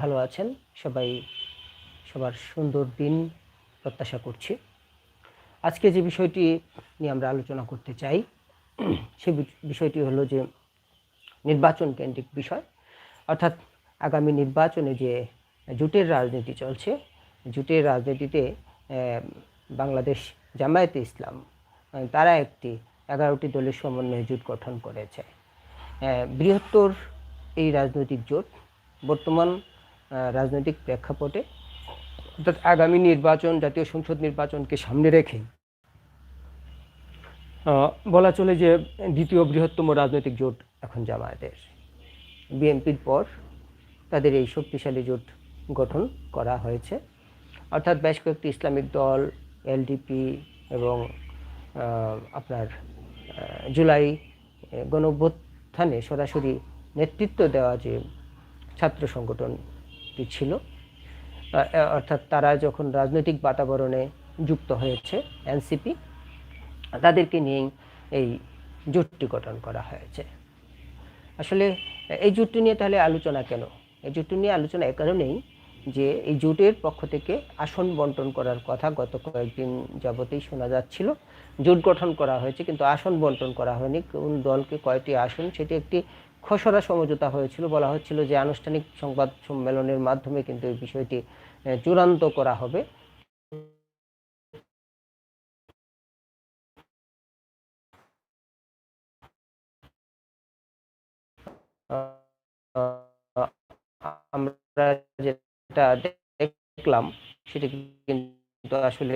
ভালো আছেন? সবাই সবার সুন্দর দিন প্রত্যাশা করছি। আজকে যে বিষয়টি নিয়ে আমরা আলোচনা করতে চাই, সে বিষয়টি হলো যে নির্বাচন কেন্দ্রিক বিষয়। অর্থাৎ আগামী নির্বাচনে যে জোটের রাজনীতি চলছে, জোটের রাজনীতিতে বাংলাদেশ জামায়াতে ইসলাম তারা একটি এগারোটি দলের সমন্বয়ে জোট গঠন করেছে। বৃহত্তর এই রাজনৈতিক জোট বর্তমান রাজনৈতিক প্রেক্ষাপটে, অর্থাৎ আগামী নির্বাচন, জাতীয় সংসদ নির্বাচনকে সামনে রেখে বলা চলে যে দ্বিতীয় বৃহত্তম রাজনৈতিক জোট এখন জামায়াতের। বিএনপির পর তাদের এই শক্তিশালী জোট গঠন করা হয়েছে। অর্থাৎ বেশ কয়েকটি ইসলামিক দল, এলডিপি এবং আপনার জুলাই গণঅভ্যুত্থানে সরাসরি নেতৃত্ব দেওয়া যে ছাত্র সংগঠনটি ছিল। অর্থাৎ তারা যখন রাজনৈতিক বাতাবরণে যুক্ত হয়েছে, এনসিপি, তাদেরকে নিয়েই এই জোটটি গঠন করা হয়েছে। আসলে এই জোটটি নিয়ে তাহলে আলোচনা কেন? এই জোটটি নিয়ে আলোচনা এ কারণেই যে এই জোটের পক্ষ থেকে আসন বন্টন করার কথা গত কয়েকদিন যাবতেই শোনা যাচ্ছিল। জোট গঠন করা হয়েছে, কিন্তু আসন বন্টন করা হয়নি। কোন দলকে কয়টি আসন, সেটি একটি খসড়া সমঝোতা হয়েছিল। বলা হচ্ছিল যে আনুষ্ঠানিক সংবাদ সম্মেলনের মাধ্যমে কিন্তু এই বিষয়টি চূড়ান্ত করা হবে। আমরা যেটা দেখলাম, সেটা কিন্তু আসলে